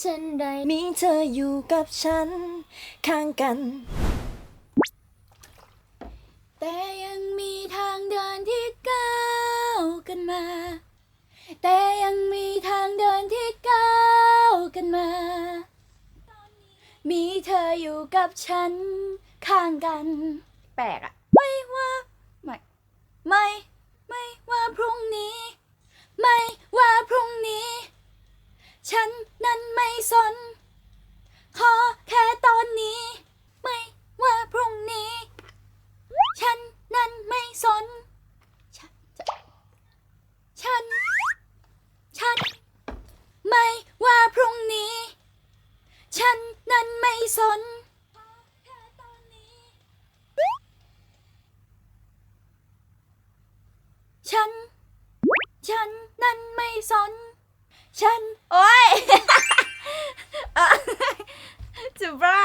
เช่นใดมีเธออยู่กับฉัน ข้างกัน แต่ยังมีทางเดินที่ก้าวกันมา แต่ยังมีทางเดินที่ก้าวกันมา มีเธออยู่กับฉัน ข้างกัน แปลกอะไม่ว่าไม่ไม่ ไม่ว่าพรุ่งนี้ ไม่ว่าพรุ่งนี้ ฉันนั้นไม่สน ขอแค่ตอนนี้ ไม่ว่าพรุ่งนี้ ฉันนั้นไม่สน ฉัน ฉัน ฉัน ไม่ว่าพรุ่งนี้ ฉันนั้นไม่สนฉัน ฉันนั้นไม่สน ฉัน โอ้ยจะบ้า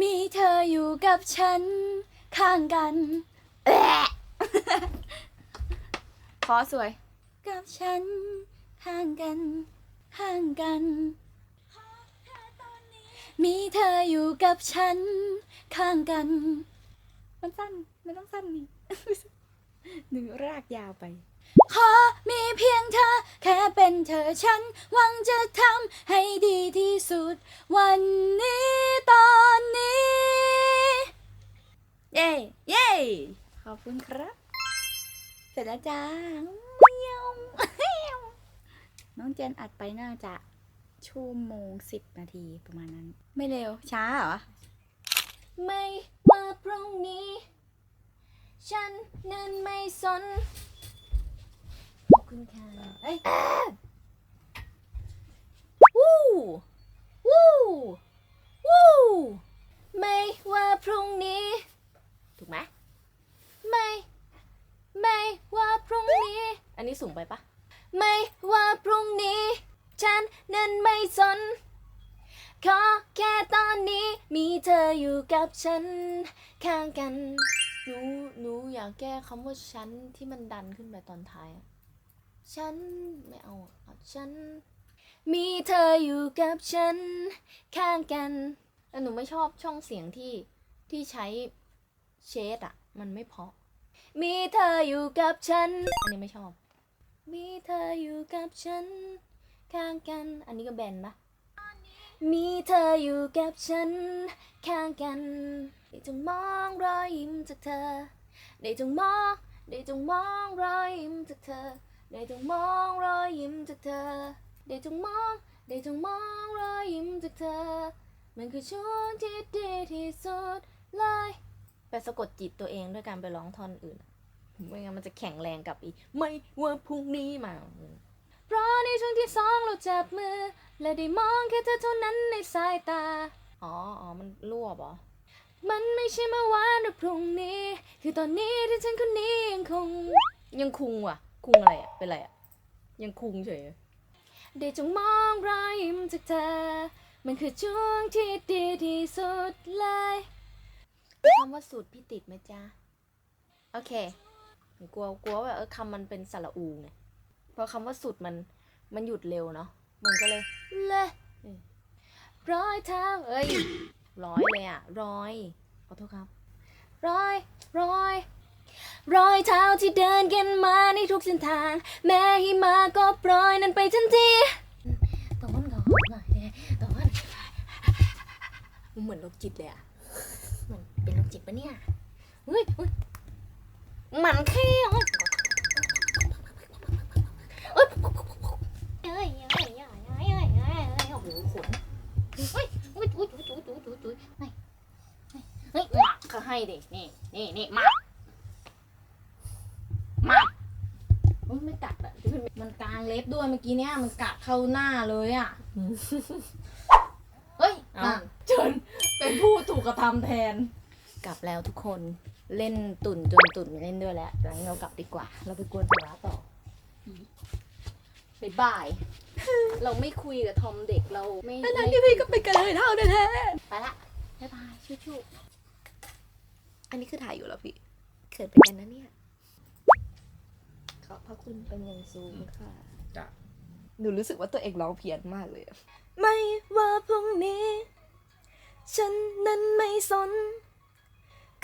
มีเธออยู่กับฉัน ข้างกันแอะคอสวย กับฉัน ข้างกัน ข้างกัน มีเธออยู่กับฉัน ข้างกัน มันสั้น ไม่ต้องสั้นนี่ หนึ่งรากยาวไป ขอมีเพียงเธอ แค่เป็นเธอฉัน หวังจะทำให้ดีที่สุด วันนี้ตอนนี้ เย้เย้ขอบคุณครับ เสร็จแล้วจ้าเมียวน้องเจนอัดไปน่าจะชั่วโมงสิบนาทีประมาณนั้น ไม่เร็วช้าเหรอ ไม่ว่าพรุ่งนี้ ฉันนั้นไม่สน ขอบคุณค่ะเอ้ยวู้วู้วู้ไม่ว่าพรุ่งนี้ ถูกไหมไม่ ไม่ว่าพรุ่งนี้ อันนี้สูงไปปะไม่ว่าพรุ่งนี้ ฉันนั้นไม่สน ขอแค่ตอนนี้มีเธออยู่กับฉัน ข้างกัน หนูหนูอยากแก้คำว่าฉันที่มันดันขึ้นไปตอนท้ายอะฉันไม่เอาอะเอาฉัน มีเธออยู่กับฉัน ข้างกันแต่หนูไม่ชอบช่องเสียงที่ที่ใช้เชดอะมันไม่เพราะ มีเธออยู่กับฉัน อันนี้ไม่ชอบ มีเธออยู่กับฉัน ข้างกัน อันนี้ก็แบนปะ มีเธออยู่กับฉัน ข้างกัน ได้จงมองรอยยิ้มจากเธอ ได้จงมอง ได้จงมองรอยยิ้มจากเธอ ได้จงมองรอยยิ้มจากเธอ ได้จงมอง ได้จงมองรอยยิ้มจากเธอ มันคือช่วงที่ดีที่สุดเลยไปสะกดจิตตัวเองด้วยการไปร้องท่อนอื่น ไม่งั้นมันจะแข็งแรงกับอีไม่ว่าพรุ่งนี้มา เพราะในช่วงที่สองเราจับมือ และได้มองแค่เธอเท่านั้นในสายตา อ๋อ อ๋อ มันรวบเหรอมันไม่ใช่เมื่อวานหรือพรุ่งนี้ คือตอนนี้ที่ฉันคนนี้ยังคง ยังคุงว่ะคุงอะไรอะเป็นอะไรอะยังคุงเฉยได้จงมองรอยยิ้มจากเธอ มันคือช่วงที่ดีที่สุดเลยคำว่าสูตรพี่ติดไหมจ๊ะ โอเคหนูกลัวกลัวว่าเออคำมันเป็นสระอูไง เพราะคำว่าสุดมันมันหยุดเร็วเนาะมันก็เลยเลยรอยเท้าเอ้ยร้อยเลยอะร้อยขอโทษครับรอยรอยรอยเท้าที่เดินกันมาในทุกเส้นทาง แม้หิมะก็โปรยนั้นไปทันทีตอนก่อนหน่อยเลยตอนเหมือนโรคจิตเลยอะมันเป็นโรคจิตปะเนี่ยเฮ้ยเฮ้ยมันแค่ เอ้ยเอ้ยเอ้ยเอ้ยเอ้ยเอ้ยโอ้โหขนเฮ้ยอุ้ยอุ้ยอุ้ยอุ้ยอุ้ยอุ้ยอุ้ยเฮ้ยเฮ้ยหมักเขาให้ดินี่นี่นี่หมักหมักโอ้ยไม่กัดอะมันกลางเล็บด้วยเมื่อกี้เนี่ยมันกัดเข้าหน้าเลยอะเฮ้ยอะจนเป็นผู้ถูกกระทำแทน กลับแล้วทุกคนเล่นตุ่นจนตุ่นไม่เล่นด้วยแล้วงั้นเรากลับดีกว่า เราไปกวนสาระต่อ บ๊ายบาย เราไม่คุยกับทอมเด็กเราไม่ทั้งไม่ที่พี่ก็เป็นกระเลยเท่าแท้ไปละบ๊ายบายชู้อันนี้คือถ่ายอยู่แล้วพี่เขินไปกันนะเนี่ยๆขอบพระคุณเป็นอย่างสูงค่ะ จ้ะหนูรู้สึกว่าตัวเองร้องเพี้ยนมากเลยอะไม่ว่าพรุ่งนี้ ฉันนั้นไม่สน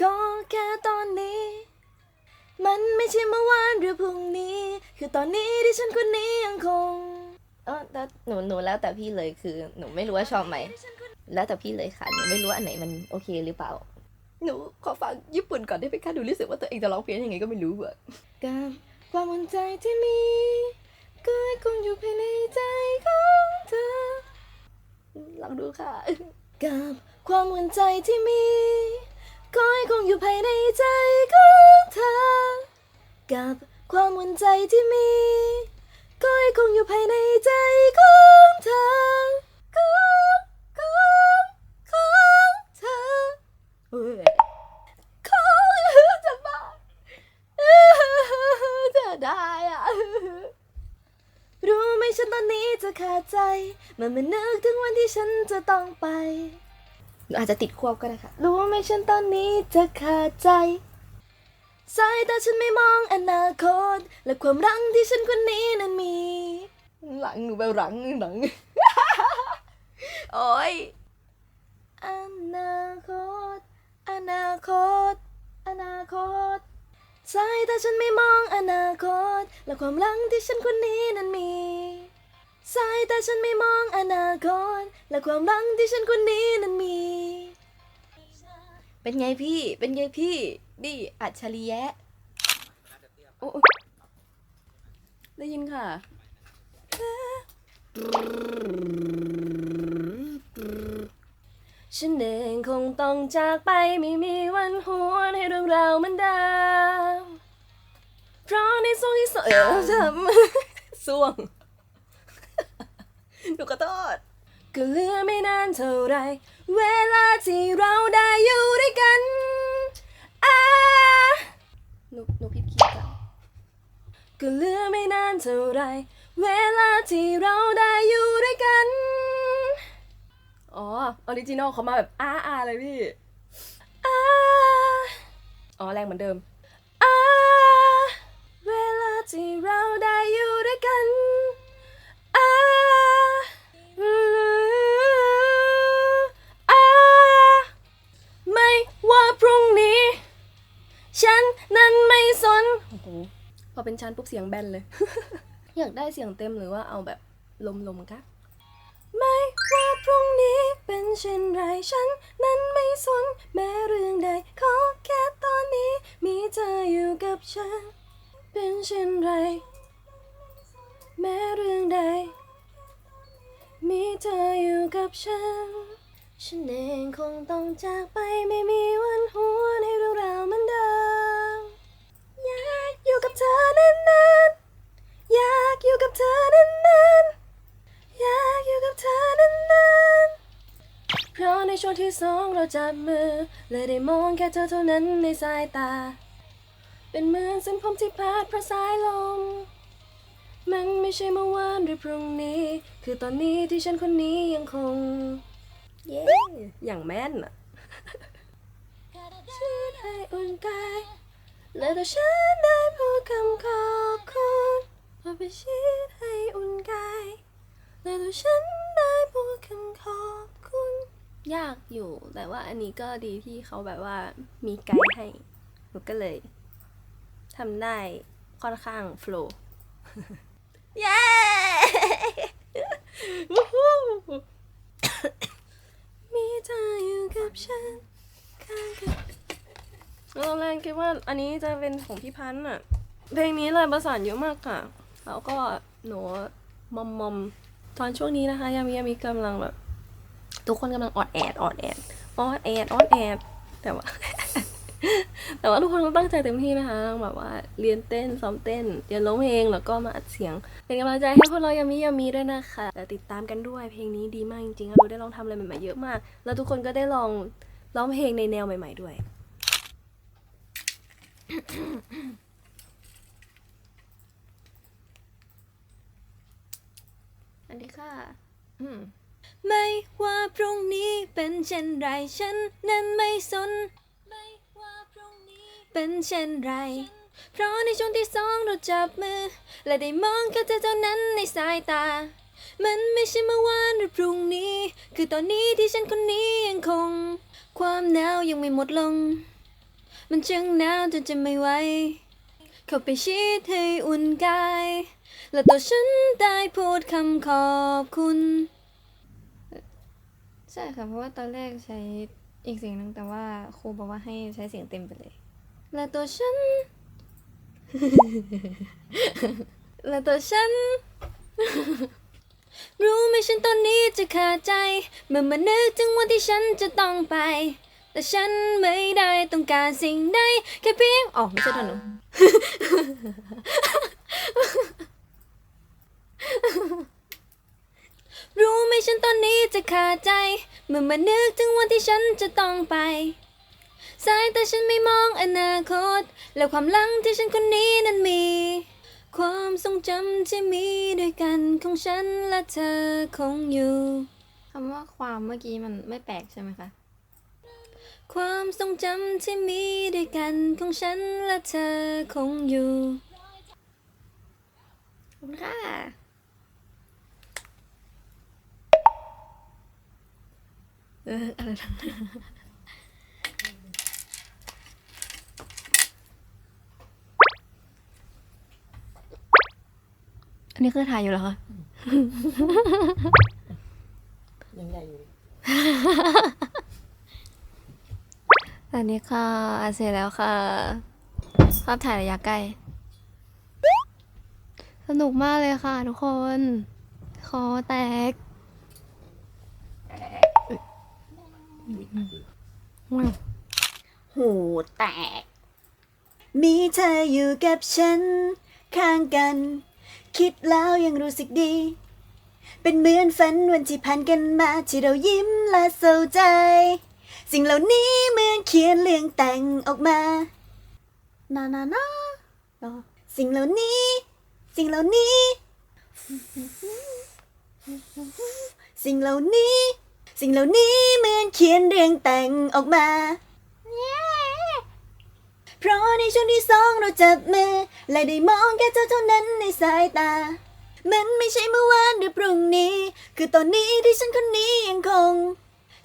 ก็แค่ตอนนี้ มันไม่ใช่เมื่อวานหรือพรุ่งนี้ คือตอนนี้ที่ฉันคนนี้ยังคงเออแต่หนูหนูแล้วแต่พี่เลยคือ หนูไม่รู้ว่าชอบไหม แล้วแต่พี่เลยค่ะ หนูไม่รู้ว่าอันไหนมันโอเคหรือเปล่า หนูขอฟังญี่ปุ่นก่อนได้ไหมคะหนูรู้สึกว่าตัวเองจะร้องเพี้ยนยังไงก็ไม่รู้อะกับความมั่นใจที่มีก็คงอยู่ภายในใจของเธอลองดูค่ะ กับความมั่นใจที่มี ก็คงอยู่ภายในใจของเธอ กับความมั่นใจที่มีก็คงอยู่ภายในใจของเธอของของของเธอเฮ้ยของจะบ้าจะได้อะรู้ไหมฉันตอนนี้จะขาดใจเมื่อมันนึกถึงวันที่ฉันจะต้องไป หนูอาจจะติดควบก็ได้ค่ะ รู้ไหมฉันตอนนี้จะขาดใจสายตาฉันไม่มองอนาคต และความรังที่ฉันคนนี้นั้นมี หลังหนูแบบหลังหลัง โอ้ยอนาคต อนาคต อนาคตสายตาฉันไม่มองอนาคต และความรังที่ฉันคนนี้นั้นมีสายตาฉันไม่มองอนาคต และความรังที่ฉันคนนี้นั้นมี เป็นไงพี่ เป็นไงพี่ดิอัจฉริยะโอ้ได้ยินค่ะ ฉันเองคงต้องจากไปไม่มีวันหวนให้เรื่องราวมันดิมเพราะในส่วนที่สองเออทำส่วงหนูขอโทษ ก็เหลือไม่นานเท่าไร เวลาที่เราได้อยู่ด้วยกันอ่าหนูหนูผิดคีย์กันก็เหลือไม่นานเท่าไร เวลาที่เราได้อยู่ด้วยกัน อ๋อ ออริจินอลเขามาแบบอ้าอาเลยพี่อ่าอ๋อ แรงเหมือนเดิมอ่าเวลาที่เราได้อยู่ด้วยกัน ฉันนั้นไม่สนโอ้โหพอเป็นชันปุ๊บเสียงแบนเลย อยากได้เสียงเต็มหรือว่าเอาแบบลมๆคะไม่ว่าพรุ่งนี้เป็นเช่นไรฉัน นั้นไม่สนแม้เรื่องใดขอแค่ตอนนี้ มีเธออยู่กับฉัน เป็นเช่นไร แม้เรื่องใด มีเธออยู่กับฉัน ฉันเองคงต้องจากไปไม่มีวันหวนให้เรื่องราวมันเดิมอ อยู่กับเธอนานๆอยากอยู่กับเธอนานๆอยากอยู่กับเธอนานๆเพราะในช่วงที่สองเราจับมือและได้มองแค่เธอเท่านั้นในสายตา เป็นเหมือนเส้นผมที่พัดพระสายลม มันไม่ใช่เมื่อวานหรือพรุ่งนี้ คือตอนนี้ที่ฉันคนนี้ยังคง เย้ อย่างแม่นอะชีดให้อุ่นกาย และถ้าฉันได้พูดคำขอบคุณเพอไปชีดให้อุ่นกายและถ้าฉันได้พูดคำขอบคุณ ยากอยู่แต่ว่าอันนี้ก็ดีที่เขาแบบว่ามีไกด์ให้หนูก็เลยทำได้ค่อนข้างโฟล์เย้มีเธออยู่กับฉันข้างกัน ตอนแรกคิดว่าอันนี้จะเป็นของพี่พันธ์อะเพลงนี้เลยประสานเยอะมากค่ะ แล้วก็หนูมอมมอมตอนช่วงนี้นะคะยามียามีกำลังแบบ ทุกคนกำลังออดแอดออดแอดออดแอดออดแอดแต่ว่า แต่ว่าทุกคนต้องตั้งใจเต็มที่นะคะแบบว่าเรียนเต้นซ้อมเต้นเรียนร้องเพลงแล้วก็มาอัดเสียง เป็นกำลังใจให้พวกเรายามียามีด้วยนะคะแต่ติดตามกันด้วยเพลงนี้ดีมากจริงๆค่ะเราได้ลองทำอะไรใหม่ๆเยอะมาก แล้วทุกคนก็ได้ลองร้องเพลงในแนวใหม่ ๆด้วย อันนี้ค่ะ อืมไม่ว่าพรุ่งนี้เป็นเช่นไรฉันนั้นไม่สน ไม่ว่าพรุ่งนี้เป็นเช่นไร เพราะในช่วงที่สองเราจับมือ และได้มองแค่เธอเท่านั้นในสายตา มันไม่ใช่เมื่อวานหรือพรุ่งนี้ คือตอนนี้ที่ฉันคนนี้ยังคง ความหนาวยังไม่หมดลง มันจึงหนาวจนจะไม่ไหวเข้าไปชิดให้อุ่นกาย และตัวฉันได้พูดคำขอบคุณ ใช่ค่ะ เพราะว่าตอนแรกใช้อีกเสียงหนึงแต่ว่าครูบอกว่าให้ใช้เสียงเต็มไปเลย และตัวฉัน และตัวฉัน รู้ไหมฉันตอนนี้จะขาดใจ เมื่อมานึกถึงวันที่ฉันจะต้องไป แต่ฉันไม่ได้ต้องการสิ่งใดแค่เพียงอ๋อไม่ใช่ทอนหนูรู้ไหมฉันตอนนี้จะขาดใจ เมื่อมานึกถึงวันที่ฉันจะต้องไป สายแต่ฉันไม่มองอนาคต และความหลังที่ฉันคนนี้นั้นมี ความทรงจำที่มีด้วยกันของฉันและเธอคงอยู่คำว่าความเมื่อกี้มันไม่แปลกใช่ไหมคะ ความทรงจำที่มีด้วยกันของฉันและเธอคงอยู่ขอบคุณค่ะเอออะไรนะอันนี้คือถ่ายอยู่เหรอคะยังใหญ่อยู่ต อนนี้ค่ะเสร็จแล้วค่ะ ภาพถ่ายระยะใกล้สนุกมากเลยค่ะทุกคน คอแตกว้าวหูแตก มีเธออยู่กับฉัน ข้างกัน คิดแล้วยังรู้สึกดี เป็นเหมือนฝันวันที่ผ่านกันมาที่เรายิ้มและเศร้าใจ สิ่งเหล่านี้เหมือนเขียนเรื่องแต่งออกมานานานาเนาะสิ่งเหล่านี้ สิ่งเหล่านี้ สิ่งเหล่านี้ สิ่งเหล่านี้เหมือนเขียนเรื่องแต่งออกมา เพราะในช่วงที่สองเราจับมือและได้มองแค่เธอเท่านั้นในสายตา มันไม่ใช่เมื่อวานหรือพรุ่งนี้ คือตอนนี้ที่ฉันคนนี้ยังคง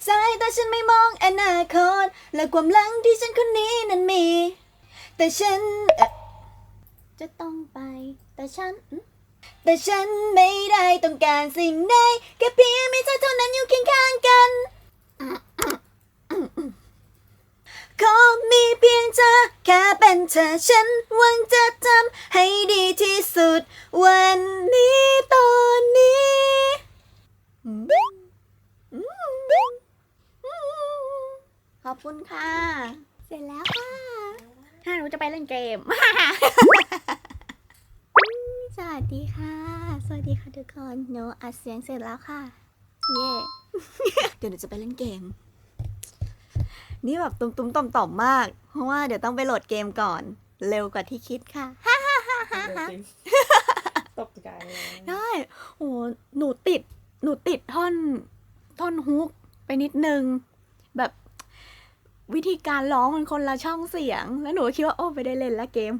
สายตาฉันไม่มองอนาคต และความหลังที่ฉันคนนี้นั้นมี แต่ฉันจะต้องไป แต่ฉัน แต่ฉันไม่ได้ต้องการสิ่งใดแค่เพียงมีเธอเท่านั้นอยู่เคียงข้างกันขอมีเพียงเธอแค่เป็นเธอฉันหวังจะทำให้ดีที่สุด วันนี้ตอนนี้ Boom, boom, boom. ขอบคุณค่ะ เสร็จแล้วค่ะถ้าหนูจะไปเล่นเกม สวัสดีค่ะ สวัสดีค่ะทุกคนหนูอัดเสียงเสร็จแล้วค่ะ เย่เดี๋ยวหนูจะไปเล่นเกม นี่แบบตุ้มตุ้มต่อมต่อมมาก เพราะว่าเดี๋ยวต้องไปโหลดเกมก่อน เร็วกว่าที่คิดค่ะตกใจเลยได้โอ้หนูติด หนูติดท่อน ท่อนฮุกไปนิดนึง แบบ วิธีการร้องมันคนละช่องเสียง แล้วหนูก็คิดว่าโอ้ไม่ได้เล่นละเกม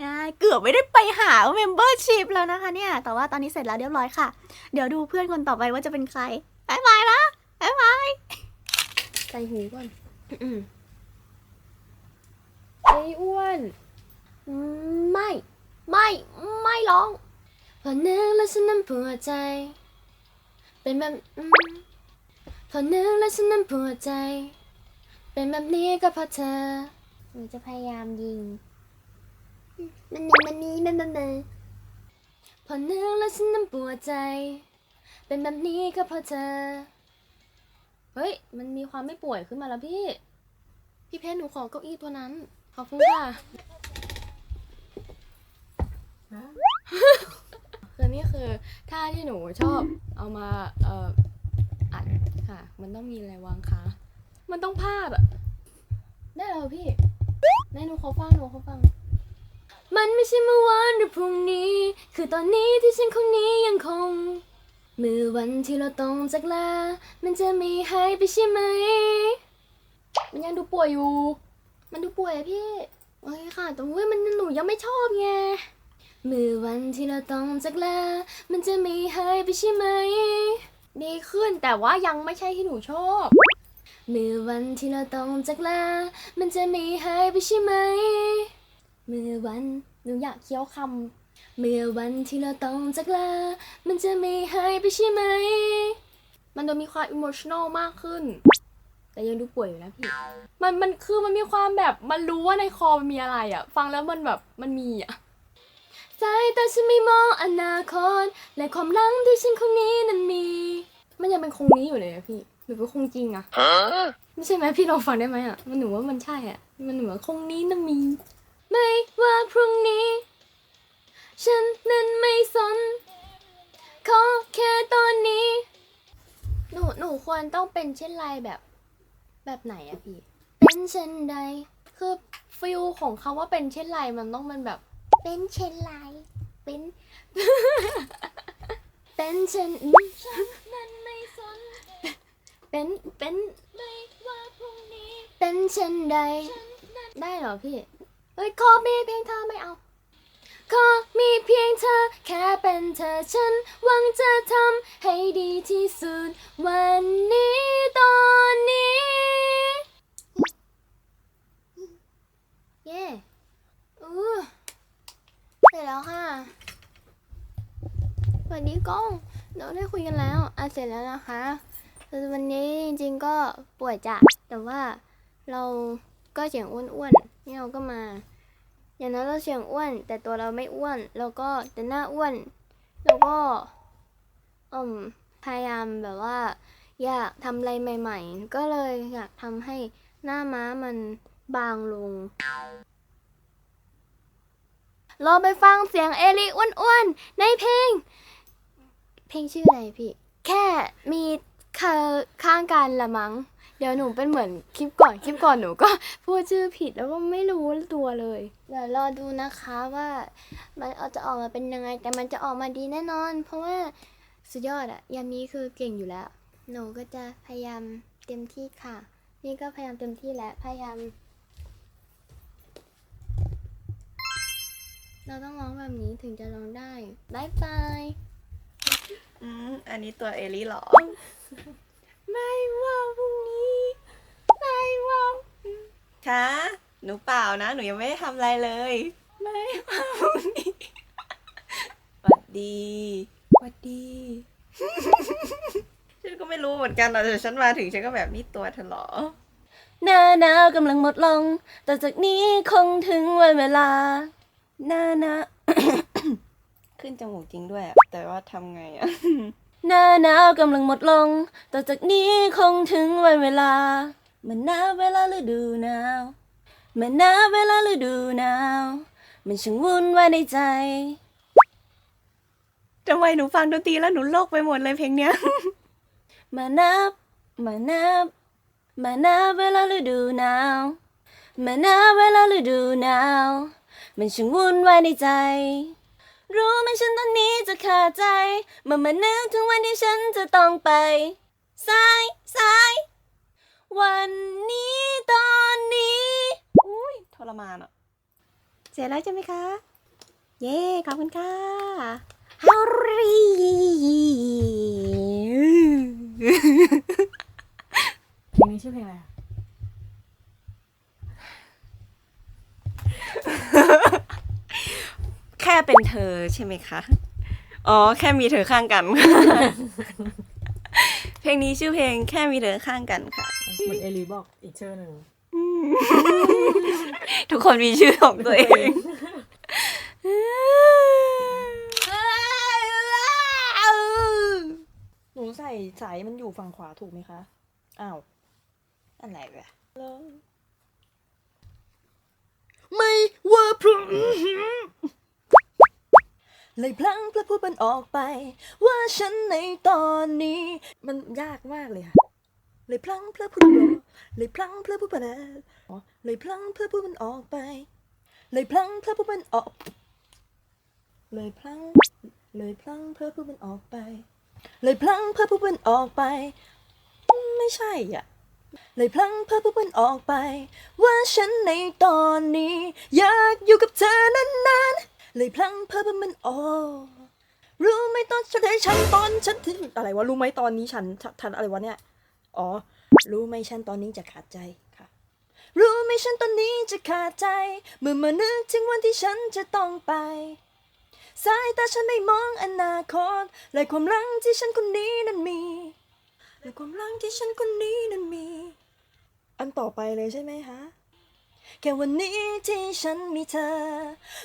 ได้เกือบไม่ได้ไปหาเมมเบอร์ชิพแล้วนะคะเนี่ย แต่ว่าตอนนี้เสร็จแล้วเรียบร้อยค่ะ เดี๋ยวดูเพื่อนคนต่อไปว่าจะเป็นใครบายบายนะบายบายใส่หูก่อนไอ้อ้วน ไม่ ไม่ ไม่ร้องพอนึกแล้วฉันนั้นปวดใจ เป็นแบบอืม พอนึกแล้วฉันนั้นปวดใจ เป็นแบบนี้ก็เพราะเธอ หนูจะพยายามยิง มันนี่มันนี่มันมันมันพอนึกแล้วฉันนั้นปวดใจ เป็นแบบนี้ก็เพราะเธอ เฮ้ย มันมีความไม่ป่วยขึ้นมาแล้วพี่ พี่เพชรหนูขอเก้าอี้ตัวนั้น ขอบคุณค่ะคือนี่คือท่าที่หนูชอบเอามาเอ่ออัด ค่ะ มันต้องมีอะไรวางขามันต้องพลาดอะได้แล้วพี่ได้หนูขอฟังหนูขอฟัง มันไม่ใช่เมื่อวานหรือพรุ่งนี้ คือตอนนี้ที่ฉันคนนี้ยังคง เมื่อวันที่เราต้องจากลา มันจะไม่หายไปใช่ไหม มันยังดูป่วยอยู่ มันดูป่วยอะพี่โอเคค่ะ แต่เว้ยมันหนูยังไม่ชอบไงเมื่อวันที่เราต้องจากลา มันจะไม่หายไปใช่ไหม ดีขึ้นแต่ว่ายังไม่ใช่ที่หนูชอบเมื่อวันที่เราต้องจากลา มันจะไม่หายไปใช่ไหม เมื่อวันหนูอยากเคี้ยวคำเมื่อวันที่เราต้องจากลา มันจะไม่หายไปใช่ไหม มันดูมีความอิโมชั่นอลมากขึ้น แต่ยังดูป่วยอยู่นะพี่ มันมันคือมันมีความแบบมันรู้ว่าในคอมันมีอะไรอะฟังแล้วมันแบบมันมีอะ สายตาฉันไม่มองอนาคตและความหลังที่ฉันคงนี้นั้นมี มันยังเป็นคงนี้อยู่เลยอะพี่หรือเป็นคงจริงอะไม่ใช่ไหมพี่ลองฟังได้ไหมอะมันหนูว่ามันใช่อะมันเหมือนคงนี้นั้นมี ไม่ว่าพรุ่งนี้ ฉันนั้นไม่สนขอแค่ตอนนี้ หนูหนูควรต้องเป็นเช่นไรแบบ แบบไหนอะพี่ เป็นเช่นใดคือฟิลของคำว่าเป็นเช่นไรมันต้องเป็นแบบ เป็นเช่นไรเป็น เป็นเช่นฉันนั้นไม่สนเป็นเป็นไม่ว่าพรุ่งนี้เป็นเช่นใด ได้เหรอพี่เฮ้ยขอมีเพียงเธอไม่เอาขอมีเพียงเธอ แค่เป็นเธอฉันหวังจะทำให้ดีที่สุด วันนี้ตอนนี้ เย่อู้เสร็จแล้วค่ะสวัสดีกล้องเราได้คุยกันแล้วอะเสร็จแล้วนะคะวันนี้จริงๆก็ป่วยจ้ะแต่ว่าเราก็เสียงอ้วนๆนี่เราก็มา อย่างนั้นเราเสียงอ้วน แต่ตัวเราไม่อ้วน แล้วก็แต่หน้าอ้วน แล้วก็อืมพยายามแบบว่า อยากทำอะไรใหม่ ๆ ก็เลยอยากทำให้หน้าม้ามันบางลง เราไปฟังเสียงเอลิอ้วนๆ ในเพลง เพลงชื่ออะไรพี่ แค่มีคข้างกันละมั้ง เดี๋ยวหนูเป็นเหมือนคลิปก่อนคลิปก่อนหนูก็พูดชื่อผิดแล้วก็ไม่รู้ตัวเลย เดี๋ยวรอดูนะคะว่า มันจะออกมาเป็นยังไง แต่มันจะออกมาดีแน่นอน เพราะว่าสุดยอดอะยามีคือเก่งอยู่แล้ว หนูก็จะพยายามเต็มที่ค่ะ นี่ก็พยายามเต็มที่แล้วพยายาม เราต้องร้องแบบนี้ถึงจะร้องได้บายบายอืมอันนี้ตัวเอลี่เหรอ ไม่ว่าพรุ่งนี้ไม่ว่าคะหนูเปล่านะ หนูยังไม่ได้ทำอะไรเลย ไม่ว่าพรุ่งนี้สวัสดีสวัสดีฉันก็ไม่รู้เหมือนกันนะแต่ฉันมาถึงฉันก็แบบนี่ตัวเธอเหรอหน้าหนาวกำลังหมดลง แต่จากนี้คงถึงวันเวลา หน้าหนาวขึ้นจมูกจริงด้วยอะแต่ว่าทำไงอะหน้าหนาวกำลังหมดลง ต่อจากนี้คงถึงวันเวลา มันหนาวเวลาฤดูหนาว มันหนาวเวลาฤดูหนาว มันช่างวุ่นวายในใจทำไมหนูฟังดนตรีแล้วหนูโลกไปหมดเลยเพลงเนี้ย มานับ มานับ มานับเวลาฤดูหนาว มานับเวลาฤดูหนาว มันช่างวุ่นวายในใจ รู้ไหมฉันตอนนี้จะขาดใจ เมื่อมานึกถึงวันที่ฉันจะต้องไปสายสายวันนี้ตอนนี้อุ้ยทรมานอะเสร็จแล้วใช่ไหมคะ เย้ขอบคุณค่ะฮารีเพลงนี้ชื่อเพลงอะไรอะ แค่เป็นเธอใช่ไหมคะ อ๋อ แค่มีเธอข้างกัน เพลงนี้ชื่อเพลงแค่มีเธอข้างกันค่ะ เหมือนเอลีบอกอีกชื่อหนึ่งทุกคนมีชื่อของตัวเอง หนูใส่สายมันอยู่ฝั่งขวาถูกไหมคะ อ้าวอะไรวะ ไม่ว่าพรุ่ง เลยพลั้งเพลอพูดมันออกไป ว่าฉันในตอนนี้ มันยากมากเลยค่ะเลยพลั้งเพลอพูดมันออกเลยพลั้งเพลอพูดมันอ๋อเลยพลั้งเพลอพูดมันออกไป เลยพลั้งเพลอพูดมันออก เลยพลั้งเลยพลั้งเพลอพูดมันออกไป เลยพลั้งเพลอพูดมันออกไป ไม่ใช่อะเลยพลั้งเพ้อพูดมันออกไป ว่าฉันในตอนนี้ อยากอยู่กับเธอนานๆ เลยพลังเพ้อพูดมันออกรู้ไหมตอนฉันให้ฉันตอนฉันถึงอะไรวะรู้ไหมตอนนี้ฉันทันอะไรวะเนี่ยอ๋อ รู้ไหมฉันตอนนี้จะขาดใจค่ะ รู้ไหมฉันตอนนี้จะขาดใจ เมื่อมานึกถึงวันที่ฉันจะต้องไป สายตาฉันไม่มองอนาคตและความรังที่ฉันคนนี้นั้นมีและความรังที่ฉันคนนี้นั้นมี อันต่อไปเลยใช่ไหมคะ แค่วันนี้ที่ฉันมีเธอ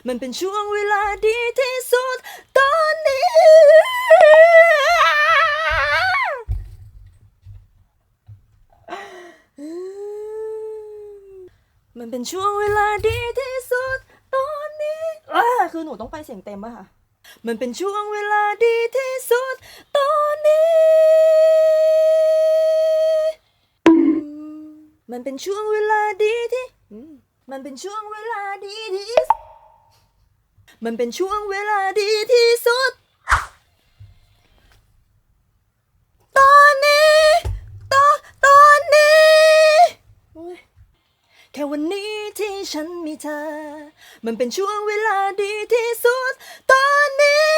มันเป็นช่วงเวลาดีที่สุดตอนนี้ มันเป็นช่วงเวลาดีที่สุดตอนนี้อ่าคือหนูต้องไปเสียงเต็มป่ะคะมันเป็นช่วงเวลาดีที่สุดตอนนี้ มันเป็นช่วงเวลาดีที่ มันเป็นช่วงเวลาดีที่สุดมันเป็นช่วงเวลาดีที่สุด ตอนนี้ ตอนตอนนี้แค่วันนี้ที่ฉันมีเธอ มันเป็นช่วงเวลาดีที่สุด ตอนนี้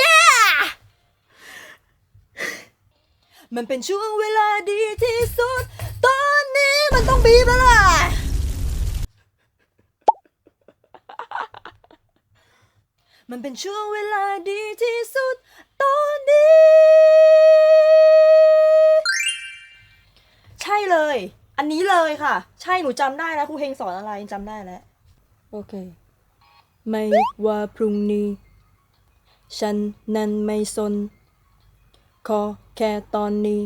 yeah มันเป็นช่วงเวลาดีที่สุด ต้องบีบแล้วล่ะ มันเป็นช่วงเวลาดีที่สุดตอนนี้ ใช่เลย อันนี้เลยค่ะ ใช่หนูจำได้แล้วครูเฮงสอนอะไรจำได้แล้ว โอเค ไม่ว่าพรุ่งนี้ ฉันนั้นไม่สน ขอแค่ตอนนี้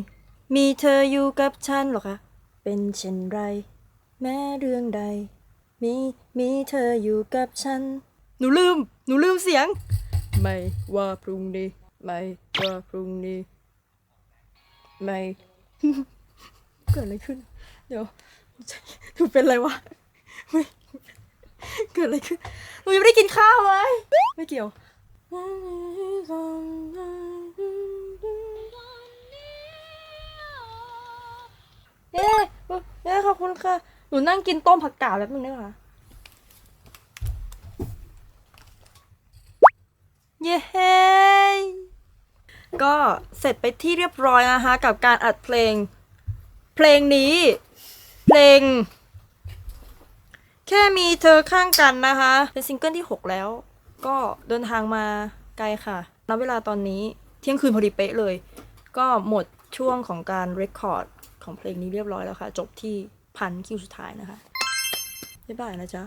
มีเธออยู่กับฉันเหรอคะ เป็นเช่นไร แม้เรื่องใด มีมีเธออยู่กับฉัน หนูลืม หนูลืมเสียง ไม่ว่าพรุ่งนี้ ไม่ว่าพรุ่งนี้ ไม่ เกิดอะไรขึ้น เดี๋ยวหนูเป็นอะไรวะไม่เกิดอะไรขึ้นหนูยังไม่ได้กินข้าวเลย ไม่เกี่ยว เย้เย้ขอบคุณค่ะ หนูนั่งกินต้มผักกาดแล้วนึงได้ไหมคะเย้ก็เสร็จไปที่เรียบร้อยนะคะ กับการอัดเพลง เพลงนี้ เพลง แค่มีเธอข้างกันนะคะ เป็นซิงเกิลที่ 6 แล้ว ก็เดินทางมาไกลค่ะณเวลาตอนนี้เที่ยงคืนพอดีเป๊ะเลย ก็หมดช่วงของการเรคคอร์ด ของเพลงนี้เรียบร้อยแล้วค่ะ จบที่พันคิวสุดท้ายนะคะบ๊ายบายนะจ๊ะ